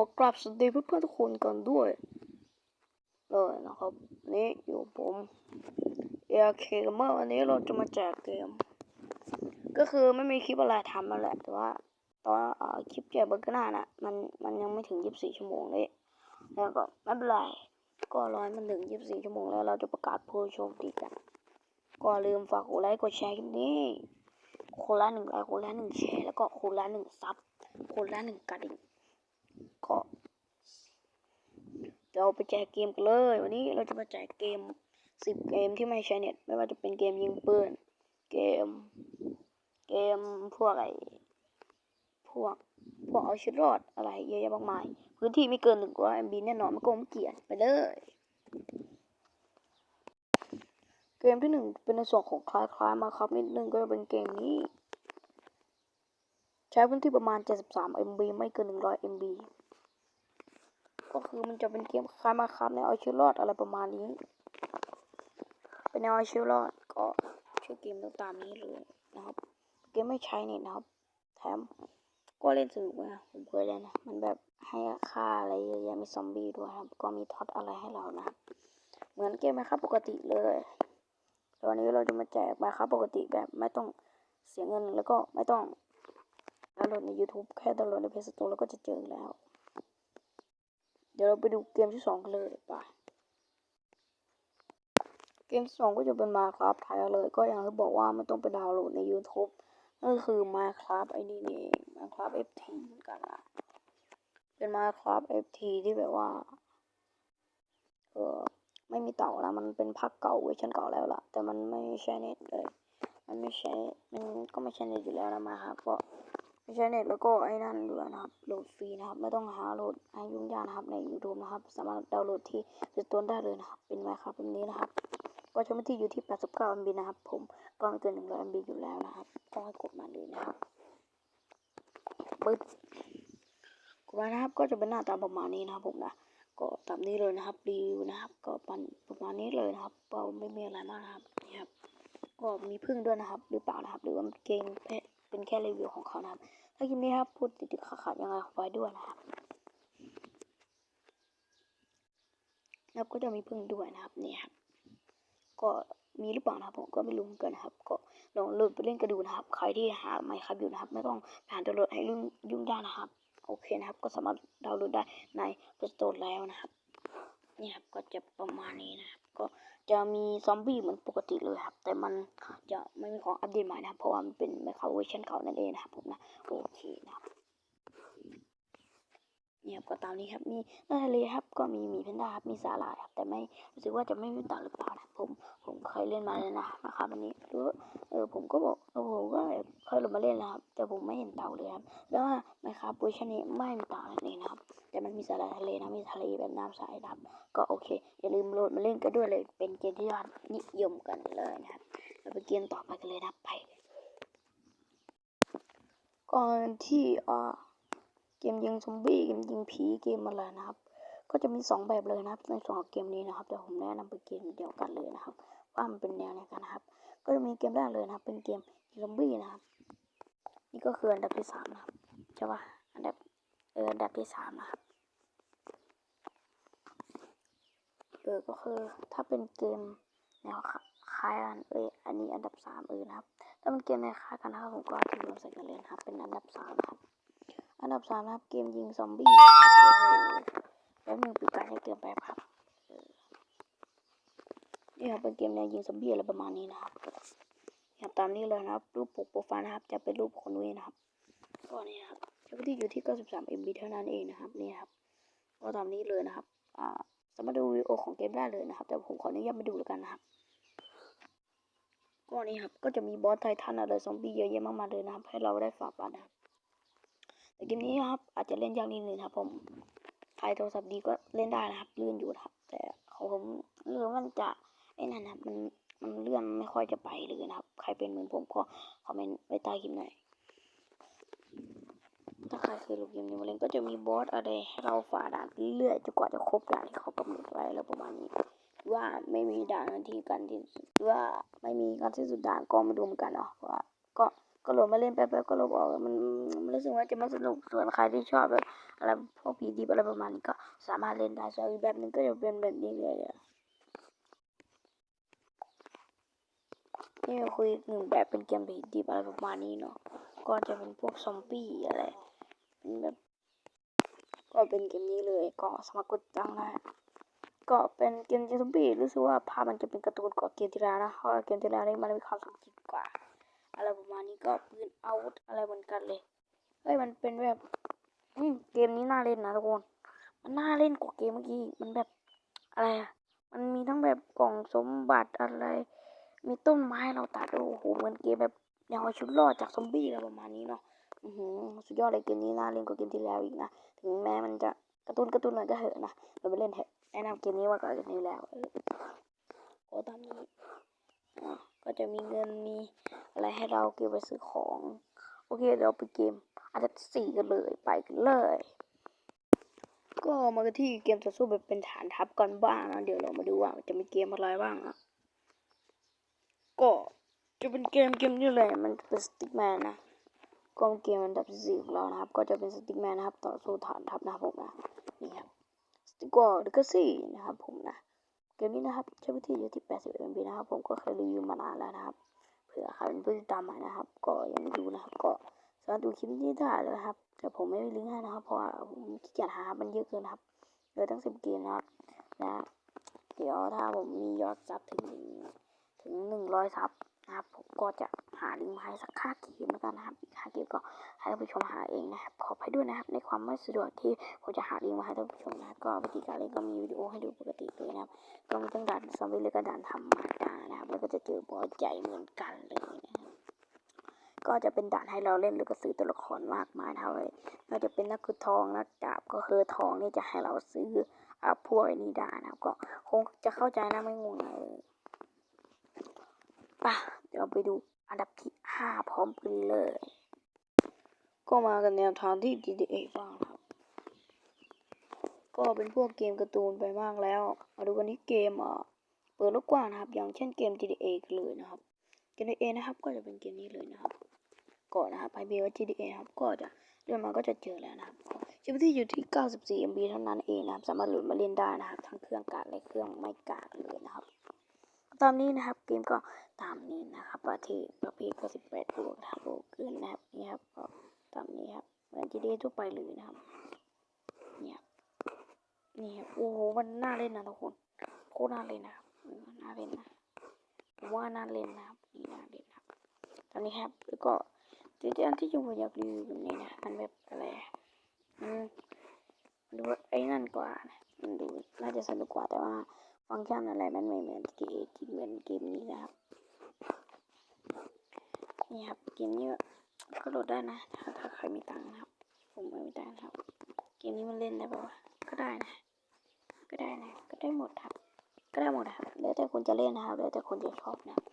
ขอกราบสวัสดีเพื่อนๆทุกคนกันด้วย เลยนะครับ นี่อยู่ผมเอเคเมอร์วันนี้เราจะมาแจกเกม ก็คือไม่มีคลิปอะไรทำนั่นแหละ แต่ว่าตอนอคลิปแจกเบอร์ก้าน่ะมันมันยังไม่ถึง 24 ชั่วโมงเลยแล้วก็ไม่เป็นไรก็รอให้มันถึง 24 ชั่วโมงแล้วเราจะประกาศผู้โชคดีกันก็ลืมฝากกดไลค์กดแชร์คลิปนี้คนละหนึ่งไลค์คนละหนึ่งแชร์แล้วก็คนละหนึ่งซับคนละหนึ่งกระดิ่ง ก็เราไปแจกเกมกันเลย วันนี้เราจะมาแจกเกมสิบเกมที่ไม่ใช้เน็ตไม่ว่าจะเป็นเกมยิงปืน เกม เกมพวกอะไรพวกพวกเอาชีวิตรอดอะไรเยอะแยะมากมาย พื้นที่ไม่เกินหนึ่งร้อย MB แน่นอนไม่โกงไม่เกลียดไปเลย เกมที่หนึ่งเป็นในส่วนของคล้ายๆมาครับนิดนึงก็จะเป็นเกมนี้ ใช้พื้นที่ประมาณ 73 MB ไม่เกิน 100 MB ก็คือมันจะเป็นเกมคล้ายมาครับในเอาชีวิตรอดอะไรประมาณนี้ เป็นแนวเอาชีวิตรอดก็ชื่อเกมต้องตามนี้เลยนะครับ เกมไม่ใช้เน็ตนะครับ แถมก็เล่นสนุกนะผมเคยเล่นนะมันแบบให้ค่าอะไรเยอะแยะมีซอมบี้ด้วยครับ ก็มีท็อตอะไรให้เรานะครับเหมือนเกมไหมครับ ปกติเลยต่วันนี้เราจะมาแจกมาครับ ปกติแบบไม่ต้องเสียเงินแล้วก็ไม่ต้องดาวน์โหลดใน YouTube แค่ดาวน์โหลดใน Play Store แล้วก็จะเจอแล้ว เดี๋ยวเราไปดูเกมที่สองกันเลยไปเกมสองก็จะเป็น Minecraft ไทยเลย ก็อย่างที่บอกว่าไม่ต้องไปดาวน์โหลดใน YouTube นั่นก็คือ Minecraft ไอ้นี่เอง Minecraft FT เหมือนกันนะเป็น Minecraft FT ที่แบบว่า เออไม่มีเต่านะมันเป็นภาคเก่าเวอร์ชันเก่าแล้วล่ะ แต่มันไม่ใช้เน็ตเลย มันไม่ใช้มันก็ไม่ใช้เน็ตอยู่แล้วนะมาครับก็ ไม่ใช้เน็ตแล้วก็ไอ้นั่นด้วยนะครับ โหลดฟรีนะครับ ไม่ต้องหาโหลดให้ยุ่งยากนะครับ ใน YouTube นะครับ สามารถดาวน์โหลดที่สตอร์ได้เลยนะครับ เป็นไมครับแบบนี้นะครับ ก็ใช้พื้นที่อยู่ที่ 89 MB นะครับ ผม ก็ไม่เกิน 100 MB อยู่แล้วนะครับ ก็ให้กดมาเลยนะครับปึ๊บกดมานะครับ ก็จะเป็นหน้าตาประมาณนี้นะครับผมนะ ก็ตามนี้เลยนะครับ รีวิวนะครับ ก็ปันประมาณนี้เลยนะครับเปาไม่มีอะไรมากนะครับ นี่ครับ ก็มีพึ่งด้วยนะครับ หรือเปล่านะครับ หรือว่าเกมแค่ เป็นแค่รีวิวของเขานะครับ ถ้าคลิปนี้ครับพูดติดๆขัดๆยังไงขอไว้ด้วยนะครับ แล้วก็จะมีพึ่งด้วยนะครับนี่ครับ ก็มีหรือเปล่านะครับผมก็ไม่รู้เหมือนกันนะครับ ก็ลองโหลดไปเล่นกันดูนะครับ ใครที่หาไมค์ครับอยู่นะครับ ไม่ต้องผ่านดาวโหลดให้ยุ่งยุ่งยากนะครับ โอเคนะครับ ก็สามารถดาวน์โหลดได้ใน Play Store แล้วนะครับ นี่ครับก็จะประมาณนี้นะครับ ก็จะมีซอมบี้เหมือนปกติเลยครับ แต่มันจะไม่มีของอัปเดตใหม่นะครับเพราะว่ามันเป็นไมค์ครเวชันเก่านั่นเองนะครับผมนะโอเคนะครับนี่ครับก็ตามนี้ครับมีหน้าทะเลครับก็มีหมีแพนด้าครับมีสาหร่ายครับแต่ไม่รู้สึกว่าจะไม่มีเต่าหรือเปล่านะผมผมเคยเล่นมาแล้วนะนะครับวันนี้หรือเออผมก็บอกเออผมก็เคยลงมาเล่นแล้วครับแต่ผมไม่เห็นเต่าเลยครับแล้วว่านะครับเวอร์ชันนี้ไม่มีเต่านั่นเองนะครับ แต่มันมีสาหร่ายทะเลนะมีทะเลแบบน้ำใสนะครับ ก็โอเค อย่าลืมโหลดมาเล่นกันด้วยเลย เป็นเกมที่ยอดนิยมกันเลยนะครับเราไปเกมต่อไปกันเลยนะไปก่อนที่อ่าเกมยิงซอมบี้เกมยิงผีเกมอะไรนะครับ ก็จะมีสองแบบเลยนะครับในสองเกมนี้นะครับเดี๋ยวผมแนะนำเป็นเกมเดียวกันเลยนะครับ ว่ามันเป็นแนวไหนกันนะครับ ก็จะมีเกมแรกเลยนะครับ เป็นเกมซอมบี้นะครับ นี่ก็คืออันดับที่สามนะครับใช่ปะอันดับเอออันดับที่สามนะครับเออก็คือถ้าเป็นเกมแนวคล้ายกันเอออันนี้อันดับสามเออนะครับ ถ้าเป็นเกมในคล้ายกันนะครับผมก็ที่รวมใส่กันเลยนะครับ เป็นอันดับสามครับ อันดับสามนะครับเกมยิงซอมบี้โอ้โหแล้วมึงปิดการให้เกินไปครับนี่ครับเป็นเกมแนวยิงซอมบี้อะไรประมาณนี้นะครับนี่ครับตามนี้เลยนะครับ รูปปกโปรไฟล์นะครับ จะเป็นรูปคนนุ้ยนะครับก็นี่นะครับใช้พื้นที่อยู่ที่ 93 MB เท่านั้นเองนะครับ นี่ครับ ก็ตามนี้เลยนะครับ อ่า สามารถดูวิดีโอของเกมได้เลยนะครับ แต่ผมขออนุญาตไม่ดูแล้วกันนะครับก็นี่ครับก็จะมีบอสไททันอะไรซอมบี้เยอะแยะมากมายเลยนะครับ ให้เราได้ฝากบัตรนะครับแต่เกมนี้ครับ อาจจะเล่นยากนิดนึงครับ ผมไทยโทรศัพท์ดีก็เล่นได้นะครับเลื่อนอยู่ครับ แต่ของผมเรื่องมันจะไอ้นั่นนะมันมันเลื่อนไม่ค่อยจะไปเลยนะครับ ใครเป็นเหมือนผมก็คอมเมนต์ไว้ใต้คลิปหน่อย ถ้าใครเคยลงเกมนี้มาเล่นก็จะมีบอสอะไรให้เราฝ่าด่านเรื่อยจนกว่าจะครบด่านที่เขากำหนดไว้แล้วประมาณนี้ ว่าไม่มีด่านที่กันที่ว่าไม่มีการสิ้นสุดด่านก็ม่รู้เหมือนกันเนาะว่าก็ก็โหลดมาเล่นแป๊บๆก็ลบออกมันมันรู้สึกว่าจะไม่สนุกส่วนใครที่ชอบแบบอะไรพวกผีดิบอะไรประมาณนี้ก็สามารถเล่นได้ส่วนอีกแบบนึงก็จะเป็นแบบนี้เลยนี่คุยหนึ่งแบบเป็นเกมผีดิบอะไรประมาณนี้เนาะก็จะเป็นพวกซอมบี้อะไร เป็นแบบก็เป็นเกมนี้เลยก็สมัครกดตังนะก็เป็นเกมซอมบี้รู้สึกว่าภาพมันจะเป็นการ์ตูนกว่าเกมที่แล้วนะเพราะเกมที่แล้วนี่มันมีความสมจริงกว่าอะไรประมาณนี้ก็ปืนอาวุธอะไรเหมือนกันเลยเฮ้ยมันเป็นแบบเกมนี้น่าเล่นนะทุกคนมันน่าเล่นกว่าเกมเมื่อกี้มันแบบอะไรอะมันมีทั้งแบบกล่องสมบัติอะไร มีต้นไม้เราตัดด้วยโอ้โหเหมือนเกมแบบแนวชีวิตรอดจากซอมบี้อะไรประมาณนี้เนาะ สุดยอดเลยเกมนี้น่าเล่นกว่าเกมที่แล้วอีกนะ ถึงแม้มันจะกร์ตูนกร์ตูนหน่อยก็เหอะนะ เราไปเล่นเถอะแนะนำเกมนี้มากกว่าเกมนี้แล้วโอ้ตามนี้ก็จะมีเงินมีอะไรให้เราเก็บไปซื้อของ โอเคเดี๋ยวไปเกมอันดับสี่กันเลยไปกันเลย ก็มากันที่เกมต่อสู้แบบเป็นฐานทัพกันบ้างนะเดี๋ยวเรามาดูว่าจะมีเกมอะไรบ้างอะก็จะเป็นเกมเกมนี้เลยมันเป็นสติ๊กแมนนะ ก็เกมอันดับสี่ของเรานะครับ ก็จะเป็นสติ๊กแมนนะครับ ต่อสู้ฐานทัพนะครับผมนะนี่ครับสติ๊กวอลด์ก็สี่นะครับผมนะเกมนี้นะครับใช้พื้นที่อยู่ที่80 MB นะครับ ผมก็เคยรีวิวมานานแล้วนะครับเผื่อใครเป็นผู้ติดตามใหม่นะครับ ก็ยังไม่ดูนะครับ ก็สามารถดูคลิปนี้ได้เลยครับ แต่ผมไม่มีลิงก์ให้นะครับ เพราะว่าผมขี้เกียจหามันเยอะเกินครับเลยตั้งสิบเกมนะครับนะเดี๋ยวถ้าผมมียอดซับถึงถึงหนึ่งร้อยซับนะครับ ผมก็จะ หาลิงก์มาให้สักค่าเกมแล้วกันนะครับอีกค่าเกมก็ให้ท่านผู้ชมหาเองนะครับ ขออภัยด้วยนะครับ ในความไม่สะดวกที่ผมจะหาลิงก์มาให้ท่านผู้ชมนะก็วิธีการเล่นก็มีวิดีโอให้ดูปกติเลยนะครับ ก็มีทั้งด่านซอมบี้และก็ด่านธรรมดานะครับ แล้วก็จะเจอบอสใหญ่เหมือนกันเลยนะครับก็จะเป็นด่านให้เราเล่นหรือก็ซื้อตัวละครมากมายนะครับก็จะเป็นนักขุดทองนักดาบก็คือทองนี่จะให้เราซื้ออ่าพวกนี้ได้นะครับก็คงจะเข้าใจนะไม่งงเออไป่ะเดี๋ยวไปดู อันดับที่ห้าพร้อมกันเลย ก็มากันแนวทางที่ GTA บ้างครับ ก็เป็นพวกเกมการ์ตูนไปมากแล้ว มาดูกันที่เกมอะเปิดโลกกว้างนะครับ อย่างเช่นเกม GTA กันเลยนะครับ GTA นะครับก็จะเป็นเกมนี้เลยนะครับก่อนนะครับไปเบว่า GTA ครับก็จะเลื่อนมาก็จะเจอแล้วนะครับชิปที่อยู่ที่ 94 MB เท่านั้นเองนะครับ สามารถโหลดมาเล่นได้นะครับ ทั้งเครื่องกากและเครื่องไม่กากเลยนะครับ ตามนี้นะครับเกมก็ตามนี้นะครับประเทศประเภทก็18บวกนะครับโลเกินนะครับนี่ครับก็ตามนี้ครับเหมือน GTA ทั่วไปเลยนะครับเนี่ยครับนี่ครับโอ้โหมันน่าเล่นนะทุกคนโคตรน่าเล่นนะครับน่าเล่นนะผมว่าน่าเล่นนะครับนี่น่าเล่นนะครับตอนนี้ครับแล้วก็จริงๆที่จงผมอยากรีวิวแบบนี้นะมันแบบอะไรอะมันมันดูไอ้นั่นกว่านะมันดูน่าจะสนุกกว่าแต่ว่า ฟังก์ชันอะไรมันไม่เหมือน GTA ที่เหมือนเกมนี้นะครับ นี่ครับเกมนี้ก็โหลดได้นะ ถ้าถ้าใครมีตังค์นะครับ ผมไม่มีตังค์ครับ เกมนี้มันเล่นได้ปะวะก็ได้นะ ก็ได้นะ ก็ได้หมดครับ ก็ได้หมดครับ แล้วแต่คนจะเล่นนะครับ แล้วแต่คนจะชอบนะครับ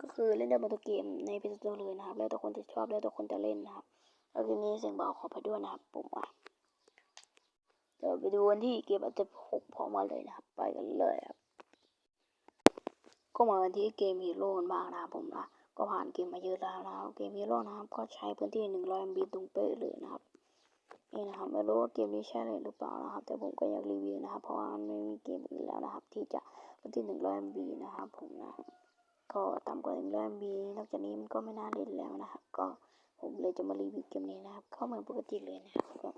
ก็คือเล่นได้หมดทุกเกมในพิซซ่าเลยนะครับ แล้วแต่คนจะชอบ แล้วแต่คนจะเล่นนะครับแล้วทีนี้เสียงเบาขอไปด้วยนะครับผมว่า ไปดูวันที่เกมอาจจะหกพร้อมมาเลยนะครับ ไปกันเลยครับ ก็มากันที่เกมฮีโร่กันบ้างนะครับผมนะก็ผ่านเกมมาเยอะแล้วนะครับเกมฮีโร่นะครับ ก็ใช้พื้นที่หนึ่งร้อย MB ตรงเป๊ะเลยนะครับนี่นะครับไม่รู้ว่าเกมนี้ใช่เลยหรือเปล่านะครับ แต่ผมก็อยากรีวิวนะครับ เพราะว่ามันไม่มีเกมอื่นแล้วนะครับ ที่จะพื้นที่หนึ่งร้อย MB นะครับ ผมนะก็ต่ำกว่าหนึ่งร้อย MB นอกจากนี้มันก็ไม่น่าเล่นแล้วนะครับ ก็ผมเลยจะมารีวิวเกมนี้นะครับ เข้าเหมือนปกติเลยนะครับก็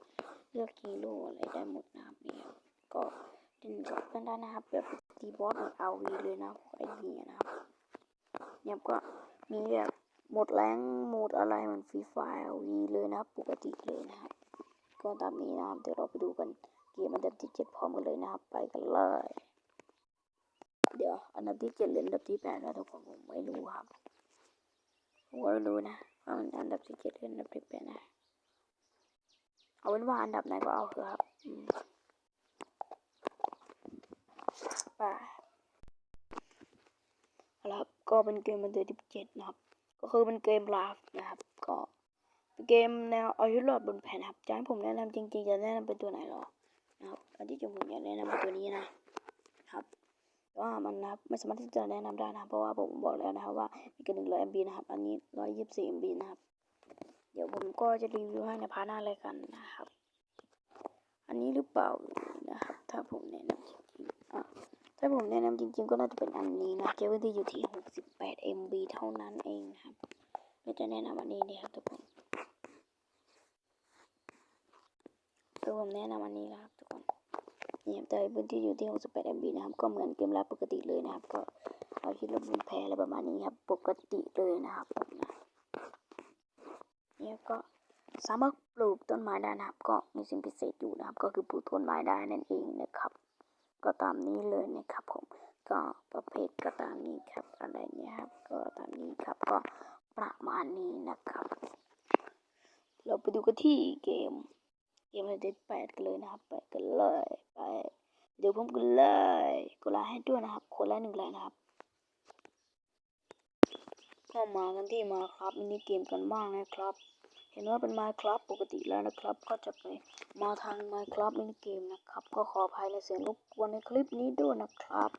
เลือกฮีโร่อะไรได้หมดนะครับเนี่ครับก็เล่นกับเพื่อนได้นะครับแบบตีบอสเหมือนเอาวีเลยนะพวกไอ้นี่นะครับเนี่ยก็มีแบบหมดแรงหมดอะไรเหมือนฟรีไฟล์วีเลยนะครับปกติเลยนะครับก็ตามนี้นะครับเดี๋ยวเราไปดูกันเกมอันดับที่เจ็ดพร้อมกันเลยนะครับ ไปกันเลย เดี๋ยวอันดับที่เจ็ดหรืออันดับที่แปดนะทุกคนผมไม่รู้ครับผมไม่รู้นะว่ามันอันดับที่เจ็ดหรืออันดับที่แปดนะ เอาเป็นว่าอันดับไหนก็เอาเถอะครับไปเอาละครับก็เป็นเกมมันเดือนที่เจ็ดนะครับ ก็คือเป็นเกมลาฟนะครับ ก็เป็นเกมแนวเอาชีวิตรอดบนแผ่นครับจะให้ผมแนะนำจริง ๆ จะแนะนำเป็นตัวไหนหรอนะครับอันที่จริงผมอยากแนะนำเป็นตัวนี้นะครับว่ามันนะครับไม่สามารถที่จะแนะนำได้นะเพราะว่าผมบอกแล้วนะครับว่ามีแค่หนึ่งร้อย MB นะครับ อันนี้ร้อยยี่สิบสี่ MB นะครับ เดี๋ยวผมก็จะรีวิวให้ในพาร์ทหน้าเลยกันนะครับ อันนี้หรือเปล่านะครับ ถ้าผมแนะนำจริงๆอะถ้าผมแนะนำจริง ๆ ก็น่าจะเป็นอันนี้นะเจเวอร์ที่อยู่ที่หกสิบแปด MB เท่านั้นเองนะครับเราจะแนะนำอันนี้นี่ยครับทุกคนคือผมแนะนำอันนี้นะครับทุกคนนี่ครับแต่พื้นที่อยู่ที่ 68 MB นะครับ ก็เหมือนเกมรับปกติเลยนะครับ ก็เอาคิดลบบุญแพ้อะไรประมาณนี้ครับ ปกติเลยนะครับผ เนี่ยก็สามารถปลูกต้นไม้ได้นะครับ ก็มีสิ่งพิเศษอยู่นะครับ ก็คือปลูกต้นไม้ได้นั่นเองนะครับ ก็ตามนี้เลยนะครับผมก็ประเภทก็ตามนี้ครับอะไรเนี่ยครับ ก็ตามนี้ครับก็ประมาณนี้นะครับ เราไปดูกันที่เกม เกมเราได้แปดกันเลยนะครับแปกันเลยไปเดี๋ยวผมกันเลยกดไลค์ให้ด้วยนะครับคนละหนึ่งไลค์นะครับ ก็มากันที่มาครับมินิเกมกันบ้างนะครับ เห็นว่าเป็นมาครับปกติแล้วนะครับ ก็จะไปมาทางมาครับมินิเกมนะครับ ก็ขออภัยในเสียงรบกวนในคลิปนี้ด้วยนะครับ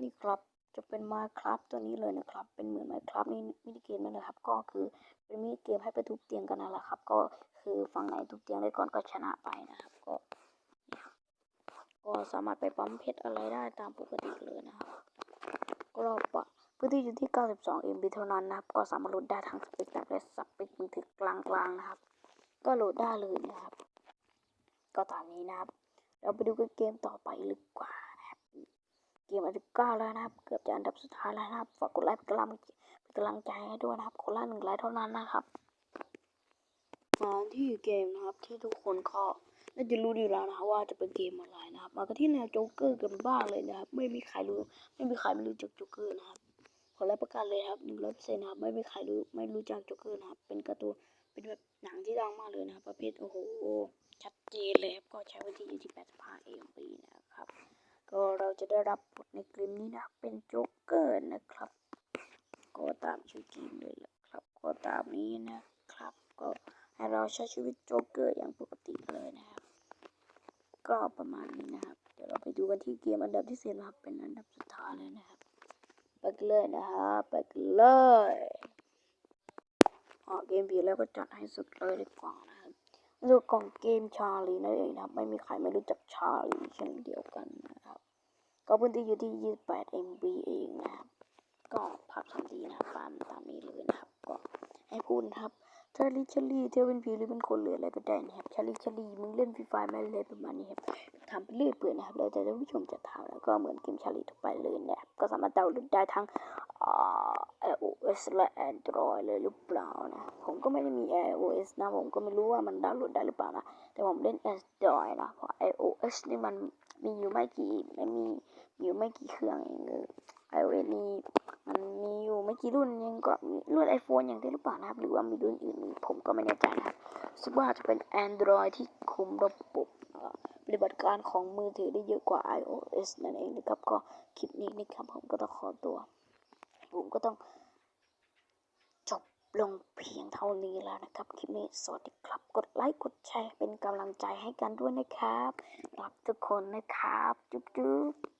นี่ครับจะเป็นมาครับตัวนี้เลยนะครับ เป็นเหมือนมาครับนี่มินิเกมนั่นแหละครับ ก็คือเป็นมินิเกมให้ไปทุบเตียงกันนั่นแหละครับ ก็คือฝั่งไหนทุบเตียงได้ก่อนก็ชนะไปนะครับ ก็ก็สามารถไปปั๊มเพชรอะไรได้ตามปกติเลยนะครับ ก็รอบปะ พื้นที่อยู่ที่ 92 MB เท่านั้นนะครับ ก็สามารถโหลดได้ทั้งสเปคแบบและสเปคมือถือกลางๆนะครับ ก็โหลดได้เลยนะครับ ก็ตามนี้นะครับ เราไปดูกันเกมต่อไปเลยดีกว่านะครับ เกมอันดับเก้าแล้วนะครับ เกือบจะอันดับสุดท้ายแล้วนะครับ ฝากกดไลค์เป็นกำลังเป็นกำลังใจให้ด้วยนะครับ คนละหนึ่งไลค์เท่านั้นนะครับมาที่เกมนะครับที่ทุกคนก็น่าจะรู้อยู่แล้วนะครับว่าจะเป็นเกมอะไรนะครับ มากันที่แนวโจ๊กเกอร์กันบ้างเลยนะครับ ไม่มีใครรู้ ไม่มีใครไม่รู้จักโจ๊กเกอร์นะครับ อรับประกันเลยครับหนึ่งร้อยเปอร์เซ็นต์ครับ ไม่มีใครรู้ไม่รู้จักโจ๊กเกอร์นะครับ เป็นการ์ตูนเป็นแบบหนังที่ดังมากเลยนะครับ ประเภทโอ้โห ชัดเจนเลยครับ ก็ใช้วันที่อยู่ที่85 MB นะครับ ก็เราจะได้รับบทในเกมนี้นะเป็นโจ๊กเกอร์นะครับ ก็ตามชื่อเกมเลยแหละครับ ก็ตามนี้นะครับ ก็ให้เราใช้ชีวิตโจ๊กเกอร์อย่างปกติเลยนะครับ ก็ประมาณนี้นะครับ เดี๋ยวเราไปดูกันที่เกมอันดับที่สี่นะครับ เป็นอันดับสุดท้ายเลยนะครับ ไปกันเลยนะครับไปกันเลยอ๋อเกมผีแล้วก็จัดให้สุดเลยดีกว่านะครับดูกล่องเกมชาลีนั่นเองนะครับ ไม่มีใครไม่รู้จักชาลีเช่นเดียวกันนะครับ ก็พื้นที่อยู่ที่ 28 MB เองนะครับ ก็ภาพทำดีนะครับตามตามนี้เลยนะครับ ก็ให้พูดนะครับชาลีชาลีเธอเป็นผีหรือเป็นคนหรืออะไรก็ได้นะครับชาลีชาลีมึงเล่นฟรีไฟไหมอะไรประมาณนี้ครับ ทำไปเรื่อยเปื่อยนะครับแล้วแต่ท่านผู้ชมจะทำแล้วก็เหมือนเกมชาลีทั่วไปเลยนะครับก็สามารถดาวน์โหลดได้ทั้งอ่า iOS และ Android เลยหรือเปล่านะผมก็ไม่ได้มี iOS นะผมก็ไม่รู้ว่ามันดาวน์โหลดได้หรือเปล่านะแต่ผมเล่น Android นะเพราะ iOS นี่มันมีอยู่ไม่กี่ไม่มีมีอยู่ไม่กี่เครื่องเองเลย iOS นี่มันมีอยู่ไม่กี่รุ่นยังก็รุ่น iPhone อย่างเดียวหรือเปล่านะครับ หรือว่ามีรุ่นอื่นผมก็ไม่แน่ใจนะครับสึกว่าจะเป็น Android ที่คุมระบบ ปฏิบัติการของมือถือได้เยอะกว่า iOS นั่นเองนะครับ ก็คลิปนี้นะครับผมก็ต้องขอตัว ผมก็ต้องจบลงเพียงเท่านี้แล้วนะครับ คลิปนี้สวัสดีครับ กดไลค์ กดแชร์เป็นกำลังใจให้กันด้วยนะครับ รักทุกคนนะครับ จุ๊บจุ๊บ